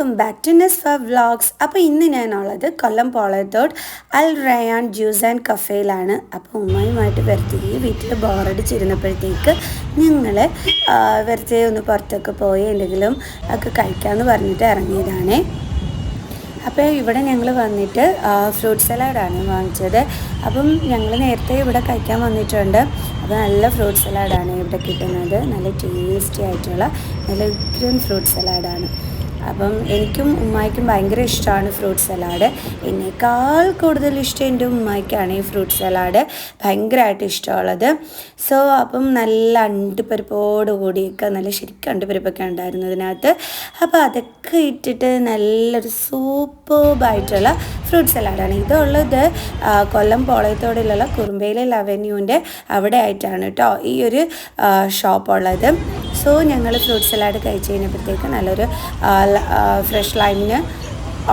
Welcome back to നെസ് ഫർ vlogs അപ്പോൾ ഇന്ന് ഞാനുള്ളത് കൊല്ലം പോളത്തോട് അൽ റയാൻ ജ്യൂസ് ആൻഡ് കഫേയിലാണ്. അപ്പോൾ ഉമ്മയുമായിട്ട് വെറുതെ വീട്ടിൽ ബോറടിച്ചിരുന്നപ്പോഴത്തേക്ക് ഞങ്ങൾ വെറുതെ ഒന്ന് പുറത്തൊക്കെ പോയി എന്തെങ്കിലും ഒക്കെ കഴിക്കാമെന്ന് പറഞ്ഞിട്ട് ഇറങ്ങിയതാണ്. അപ്പോൾ ഇവിടെ ഞങ്ങൾ വന്നിട്ട് ഫ്രൂട്ട് സലാഡാണ് വാങ്ങിച്ചത്. അപ്പം ഞങ്ങൾ നേരത്തെ ഇവിടെ കഴിക്കാൻ വന്നിട്ടുണ്ട്. അപ്പോൾ നല്ല ഫ്രൂട്ട് സലാഡാണ് ഇവിടെ കിട്ടുന്നത്. നല്ല ടേസ്റ്റി ആയിട്ടുള്ള നല്ല ഗ്രീൻ ഫ്രൂട്ട് സലാഡാണ്. അപ്പം എനിക്കും ഉമ്മായിക്കും ഭയങ്കര ഇഷ്ടമാണ് ഫ്രൂട്ട് സലാഡ്. എന്നേക്കാൾ കൂടുതൽ ഇഷ്ടം എന്റെ ഉമ്മായിക്കാണ് ഈ ഫ്രൂട്ട് സലാഡ്. ഭയങ്കരമായിട്ട് ഇഷ്ടമുള്ളത്. സോ അപ്പം നല്ല അണ്ടിപ്പരിപ്പോട് കൂടിയൊക്കെ നല്ല ശരിക്കും അണ്ടിപ്പരിപ്പൊക്കെ ഉണ്ടായിരുന്നു ഇതിനകത്ത് അപ്പോൾ അതൊക്കെ ഇട്ടിട്ട് നല്ലൊരു സൂപ്പർബായിട്ടുള്ള ഫ്രൂട്ട് സലാഡാണ്. ഇതുള്ളത് കൊല്ലം പോളയത്തോടിലുള്ള കുറുമ്പയിലെ ലവന്യൂവിന്റെ അവിടെ ആയിട്ടാണ് കേട്ടോ ഈ ഒരു ഷോപ്പ് ഉള്ളത് സോ ഞങ്ങൾ ഫ്രൂട്ട് സലാഡ് കഴിച്ച് കഴിഞ്ഞപ്പോഴത്തേക്ക് നല്ലൊരു ഫ്രഷ് ലൈമിന്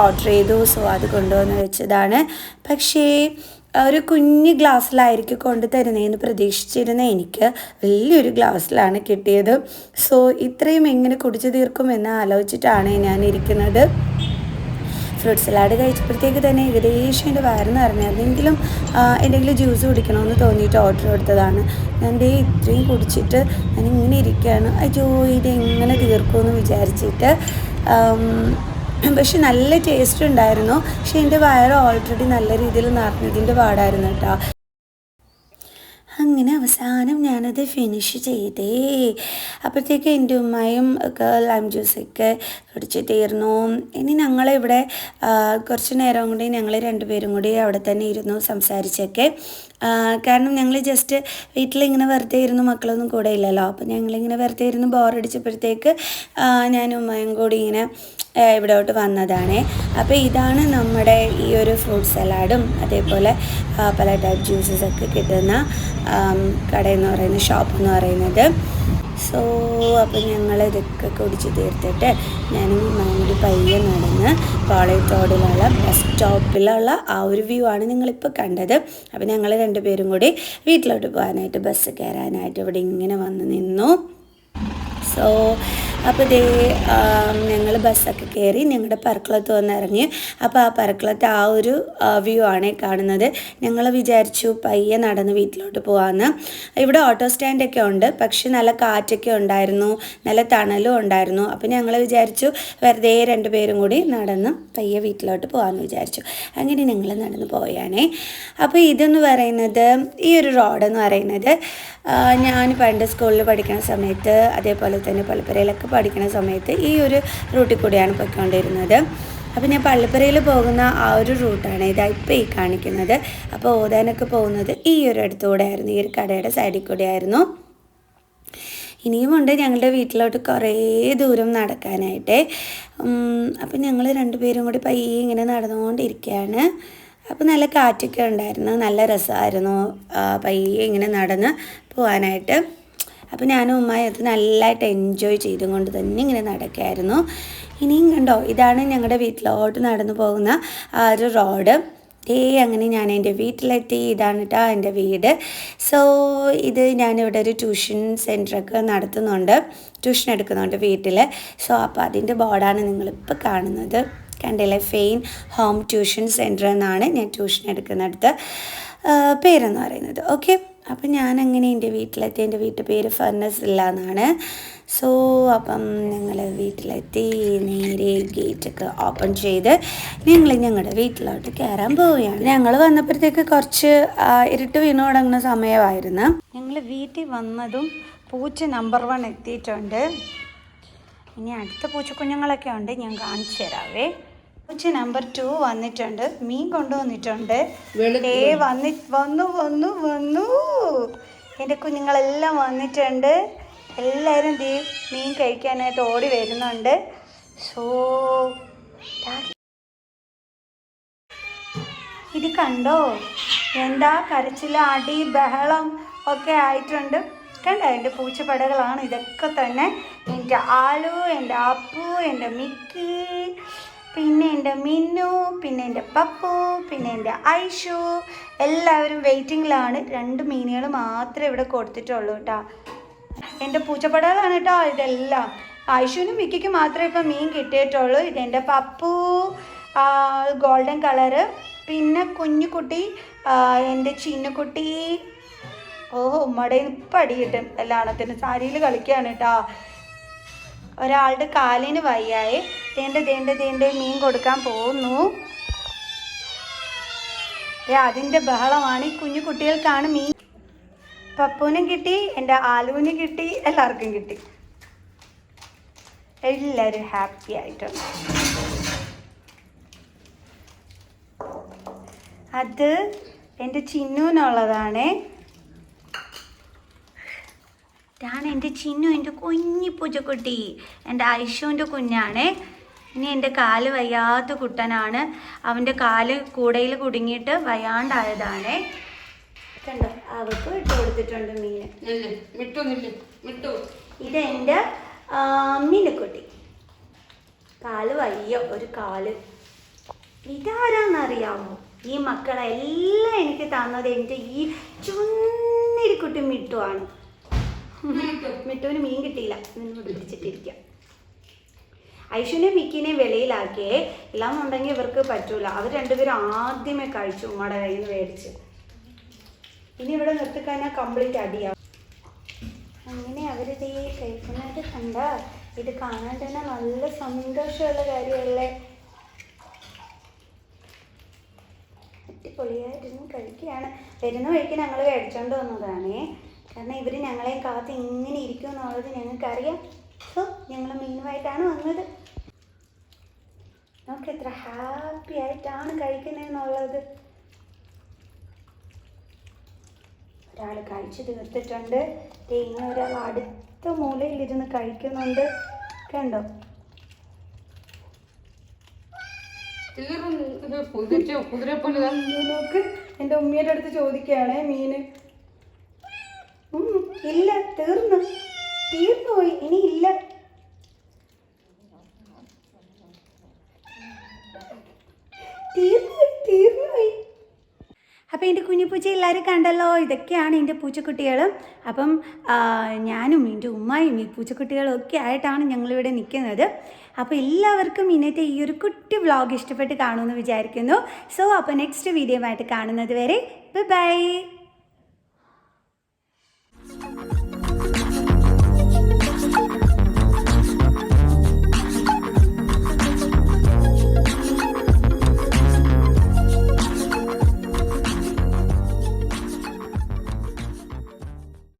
ഓർഡർ ചെയ്തു. സോ അത് കൊണ്ടുവന്ന് വെച്ചതാണ്. പക്ഷേ ഒരു കുഞ്ഞ് ഗ്ലാസ്സിലായിരിക്കും കൊണ്ടു തരുന്നതെന്ന് പ്രതീക്ഷിച്ചിരുന്ന എനിക്ക് വലിയൊരു ഗ്ലാസ്സിലാണ് കിട്ടിയത്. സോ ഇത്രയും എങ്ങനെ കുടിച്ചു തീർക്കുമെന്ന് ആലോചിച്ചിട്ടാണ് ഞാൻ ഇരിക്കുന്നത്. ഫ്രൂട്ട് സലാഡ് കഴിച്ചപ്പോഴത്തേക്ക് തന്നെ ഏകദേശം എന്റെ വയറ് അറിഞ്ഞായിരുന്നെങ്കിലും എന്തെങ്കിലും ജ്യൂസ് കുടിക്കണമെന്ന് തോന്നിയിട്ട് ഓർഡർ കൊടുത്തതാണ്. ഞാൻ ദേ ഇത്രയും കുടിച്ചിട്ട് ഞാൻ ഇങ്ങനെ ഇരിക്കുകയാണ്. അയ്യോ ഇത് എങ്ങനെ തീർക്കുമെന്ന് വിചാരിച്ചിട്ട് പക്ഷെ നല്ല ടേസ്റ്റ് ഉണ്ടായിരുന്നു. പക്ഷെ എന്റെ വയർ ഓൾറെഡി നല്ല രീതിയിൽ നിറഞ്ഞതിന്റെ പാടായിരുന്നു കേട്ടോ. അങ്ങനെ അവസാനം ഞാനത് ഫിനിഷ് ചെയ്തേ. അപ്പോഴത്തേക്ക് എന്റെ ഉമ്മയും ഒക്കെ ലൈം ജ്യൂസൊക്കെ കുടിച്ച് തീർന്നു. ഇനി ഞങ്ങളിവിടെ കുറച്ച് നേരം കൂടി ഞങ്ങൾ രണ്ടുപേരും കൂടി അവിടെ തന്നെ ഇരുന്നു സംസാരിച്ചൊക്കെ. കാരണം ഞങ്ങൾ ജസ്റ്റ് വീട്ടിലിങ്ങനെ വെറുതെ ഇരുന്നു മക്കളൊന്നും കൂടെ ഇല്ലല്ലോ. അപ്പോൾ ഞങ്ങളിങ്ങനെ വെറുതെ ഇരുന്ന് ബോറടിച്ചപ്പോഴത്തേക്ക് ഞാനും ഉമ്മയും കൂടി ഇങ്ങനെ ഇവിടോട്ട് വന്നതാണ്. അപ്പോൾ ഇതാണ് നമ്മുടെ ഈ ഒരു ഫ്രൂട്ട് സലാഡും അതേപോലെ പല ടൈപ്പ് ജ്യൂസസ് ഒക്കെ കിട്ടുന്ന കടയെന്ന് പറയുന്ന ഷോപ്പ് എന്ന് പറയുന്നത്. സോ അപ്പോൾ ഞങ്ങൾ ഇതൊക്കെ കുടിച്ച് തീർത്തിട്ട് ഞാനും മൈൻഡ് പയ്യെ നടന്ന് കോളേജ് റോഡിലുള്ള ബസ് സ്റ്റോപ്പിലുള്ള ആ ഒരു വ്യൂ ആണ് നിങ്ങളിപ്പോൾ കണ്ടത്. അപ്പോൾ ഞങ്ങൾ രണ്ടുപേരും കൂടി വീട്ടിലോട്ട് പോകാനായിട്ട് ബസ് കയറാനായിട്ട് ഇവിടെ ഇങ്ങനെ വന്ന് നിന്നു. സോ അപ്പോൾ ദേ ഞങ്ങൾ ബസ്സൊക്കെ കയറി ഞങ്ങളുടെ പറക്കളത്ത് വന്ന് ഇറങ്ങി അപ്പോൾ ആ പറക്കളത്ത് ആ ഒരു വ്യൂ ആണ് കാണുന്നത്. ഞങ്ങൾ വിചാരിച്ചു പയ്യെ നടന്ന് വീട്ടിലോട്ട് പോകാമെന്ന് ഇവിടെ ഓട്ടോ സ്റ്റാൻഡൊക്കെ ഉണ്ട്. പക്ഷെ നല്ല കാറ്റൊക്കെ ഉണ്ടായിരുന്നു. നല്ല തണലും ഉണ്ടായിരുന്നു. അപ്പോൾ ഞങ്ങൾ വിചാരിച്ചു വെറുതെ രണ്ടുപേരും കൂടി നടന്ന് പയ്യെ വീട്ടിലോട്ട് പോകാമെന്ന് വിചാരിച്ചു. അങ്ങനെ ഞങ്ങൾ നടന്ന് പോയാനേ അപ്പോൾ ഇതെന്ന് പറയുന്നത് ഈ ഒരു റോഡെന്ന് പറയുന്നത് ഞാൻ പണ്ട് സ്കൂളിൽ പഠിക്കുന്ന സമയത്ത് അതേപോലെ തന്നെ പള്ളിപ്പുരയിലൊക്കെ പഠിക്കുന്ന സമയത്ത് ഈ ഒരു റൂട്ടിൽ കൂടിയാണ് പോയിക്കൊണ്ടിരുന്നത്. അപ്പോൾ ഞാൻ പള്ളിപ്പുരയിൽ പോകുന്ന ആ ഒരു റൂട്ടാണ് ഇതാ ഇപ്പോൾ ഈ കാണിക്കുന്നത്. അപ്പോൾ ഓതാനൊക്കെ പോകുന്നത് ഈ ഒരു അടുത്തൂടെ ആയിരുന്നു ഈ ഒരു കടയുടെ സൈഡിൽ കൂടെ ആയിരുന്നു. ഇനിയുമുണ്ട് ഞങ്ങളുടെ വീട്ടിലോട്ട് കുറേ ദൂരം നടക്കാനായിട്ട്. അപ്പം ഞങ്ങൾ രണ്ടുപേരും കൂടി പയ്യെ ഇങ്ങനെ നടന്നുകൊണ്ടിരിക്കുകയാണ്. അപ്പോൾ നല്ല കാറ്റൊക്കെ ഉണ്ടായിരുന്നു നല്ല രസമായിരുന്നു പയ്യെ ഇങ്ങനെ നടന്ന് പോകാനായിട്ട് അപ്പോൾ ഞാനും ഉമ്മായി അത് നല്ലതായിട്ട് എൻജോയ് ചെയ്തുകൊണ്ട് തന്നെ ഇങ്ങനെ നടക്കുകയായിരുന്നു ഇനിയും കണ്ടോ? ഇതാണ് ഞങ്ങളുടെ വീട്ടിലോട്ട് നടന്നു പോകുന്ന ആ ഒരു റോഡ് ഏ അങ്ങനെ ഞാൻ എന്റെ വീട്ടിലെത്തി. ഇതാണ് കേട്ടോ എന്റെ വീട്. സോ ഇത് ഞാനിവിടെ ഒരു ട്യൂഷൻ സെന്ററൊക്കെ നടത്തുന്നുണ്ട്. ട്യൂഷൻ എടുക്കുന്നുണ്ട് വീട്ടിൽ സോ അപ്പോൾ അതിന്റെ ബോർഡാണ് നിങ്ങളിപ്പോൾ കാണുന്നത്. കണ്ടില്ലേ? ഫെയിൻ ഹോം ട്യൂഷൻ സെന്റർ എന്നാണ് ഞാൻ ട്യൂഷൻ എടുക്കുന്നിടത്ത്. പേരെന്ന് പറയുന്നത്. ഓക്കെ അപ്പം ഞാൻ അങ്ങനെ എന്റെ വീട്ടിലെത്തി. എന്റെ വീട്ടു പേര് ഫർണസ് ഇല്ല എന്നാണ്. സോ അപ്പം ഞങ്ങൾ വീട്ടിലെത്തി. നേരെ ഗേറ്റൊക്കെ ഓപ്പൺ ചെയ്ത് ഞങ്ങൾ ഞങ്ങളുടെ വീട്ടിലോട്ട് കയറാൻ പോവുകയാണ്. ഞങ്ങൾ വന്നപ്പോഴത്തേക്ക് കുറച്ച് ഇരുട്ട് വീണു തുടങ്ങുന്ന സമയമായിരുന്നു. ഞങ്ങൾ വീട്ടിൽ വന്നതും പൂച്ച നമ്പർ വൺ എത്തിയിട്ടുണ്ട്. ഇനി അടുത്ത പൂച്ചക്കുഞ്ഞുങ്ങളൊക്കെ ഉണ്ട്. ഞാൻ കാണിച്ചു തരാവേ. പൂച്ച നമ്പർ ടു വന്നിട്ടുണ്ട്. മീൻ കൊണ്ടുവന്നിട്ടുണ്ട്. ഏ വന്നി വന്നു വന്നു വന്നു. എന്റെ കുഞ്ഞുങ്ങളെല്ലാം വന്നിട്ടുണ്ട്. എല്ലാവരും ദീ മീൻ കഴിക്കാനായിട്ട് ഓടി വരുന്നുണ്ട്. സോ ഇത് കണ്ടോ? എന്താ കരച്ചിൽ അടി ബഹളം ഒക്കെ ആയിട്ടുണ്ട്. കണ്ടോ? എന്റെ പൂച്ചപ്പടകളാണ്. ഇതൊക്കെ തന്നെ എന്റെ ആലു എന്റെ അപ്പു എന്റെ മിക്കി പിന്നെ എന്റെ മിന്നു പിന്നെ എന്റെ പപ്പു പിന്നെ എന്റെ ഐഷു. എല്ലാവരും വെയിറ്റിങ്ങിലാണ്. രണ്ട് മീനുകൾ മാത്രമേ ഇവിടെ കൊടുത്തിട്ടുള്ളൂ കേട്ടോ എന്റെ പൂച്ചപ്പടകളാണ് കേട്ടോ ഇതെല്ലാം. ഐഷുവിനും മിക്കിക്ക് മാത്രമേ ഇപ്പം മീൻ കിട്ടിയിട്ടുള്ളൂ. ഇതെന്റെ പപ്പു ഗോൾഡൻ കളറ്. പിന്നെ കുഞ്ഞുകുട്ടി എന്റെ ചിന്നുകുട്ടി. ഓഹോ ഉമ്മയുടെ ഇപ്പം അടി എല്ലാണത്തിന് സാരിയിൽ കളിക്കുകയാണ് കേട്ടോ ഒരാളുടെ കാലിന് വയ്യായി. തേണ്ട തേണ്ട തേണ്ട മീൻ കൊടുക്കാൻ പോകുന്നു. അതിന്റെ ബഹളമാണ്. ഈ കുഞ്ഞു കുട്ടികൾക്കാണ് മീൻ പപ്പുവിനും കിട്ടി എന്റെ ആലുവിന് കിട്ടി എല്ലാവർക്കും കിട്ടി. എല്ലാവരും ഹാപ്പി ആയിട്ടുണ്ട്. അത് എന്റെ ചിന്നുവിനുള്ളതാണേ. ഇതാണ് എന്റെ ചിന്നു എന്റെ കുഞ്ഞി പൂജക്കുട്ടി. എന്റെ ഐഷുവിന്റെ കുഞ്ഞാണ്. ഇനി എന്റെ കാൽ വയ്യാത്ത കുട്ടനാണ്. അവന്റെ കാൽ കൂടയിൽ കുടുങ്ങിയിട്ട് വയ്യാണ്ടായതാണ്. കണ്ടോ? അവർക്ക് ഇട്ട് കൊടുത്തിട്ടുണ്ട് മീൻ. ഇതെന്റെ മീനക്കുട്ടി മീനുക്കുട്ടി. കാൽ വയ്യ ഒരു കാൽ. ഇതാരാന്നറിയാമോ? ഈ മക്കളെല്ലാം എനിക്ക് തന്നത് എന്റെ ഈ ചുന്നിരിക്കുട്ടി മിട്ടുവാണ്. മിട്ടുവിന് മീൻ കിട്ടിയില്ല. നിന്ന് പിടിച്ചിട്ടിരിക്കാം. ഐഷുവിനെ മിക്കിനെ എല്ലാം ഉണ്ടെങ്കിൽ ഇവർക്ക് പറ്റൂല. അവർ രണ്ടുപേരും ആദ്യമേ കഴിച്ചു ഉമ്മയുടെ കയ്യിൽ നിന്ന് മേടിച്ച്. ഇനി ഇവിടെ നിർത്തിക്കഴിഞ്ഞാൽ കംപ്ലീറ്റ് അടിയാവും അങ്ങനെ അവരിത് കഴിക്കുന്നതായിട്ട് കണ്ട ഇത് കാണാൻ തന്നെ നല്ല സന്തോഷമുള്ള കാര്യമല്ലേ? അടിപൊളിയായിട്ടിരുന്ന് കഴിക്കുകയാണ്. വരുന്ന വഴിക്ക് ഞങ്ങൾ മേടിച്ചോണ്ട് വന്നതാണേ. കാരണം ഇവർ ഞങ്ങളെ കാത്ത് ഇങ്ങനെ ഇരിക്കും എന്നുള്ളത് ഞങ്ങൾക്കറിയാം. സോ ഞങ്ങൾ മീനുമായിട്ടാണ് വന്നത്. നമുക്ക് എത്ര ഹാപ്പി ആയിട്ടാണ് കഴിക്കുന്നതെന്നുള്ളത് ഒരാൾ കഴിച്ചു തീർത്തിട്ടുണ്ട്. തേങ്ങ ഒരാൾ അടുത്ത മൂലയിലിരുന്ന് കഴിക്കുന്നുണ്ട്. കണ്ടോ? നോക്ക്. എന്റെ ഉമ്മയുടെ അടുത്ത് ചോദിക്കുകയാണേ മീന്. ഇല്ല തീർന്നു. തീർന്നു പോയി ഇനി ഇല്ല. തീർന്നു എന്റെ കുഞ്ഞിപ്പൂച്ച എല്ലാവരും കണ്ടല്ലോ ഇതൊക്കെയാണ് എന്റെ പൂച്ചക്കുട്ടികൾ അപ്പം ഞാനും എന്റെ ഉമ്മയും ഈ പൂച്ചക്കുട്ടികളും ഒക്കെ ആയിട്ടാണ് ഞങ്ങളിവിടെ നിൽക്കുന്നത് അപ്പോൾ എല്ലാവർക്കും ഇന്നത്തെ ഈ ഒരു കുട്ടി വ്ളോഗ് ഇഷ്ടപ്പെട്ട് കാണുമെന്ന് വിചാരിക്കുന്നു. സോ അപ്പോൾ നെക്സ്റ്റ് വീഡിയോ ആയിട്ട് കാണുന്നത് വരെ ബൈ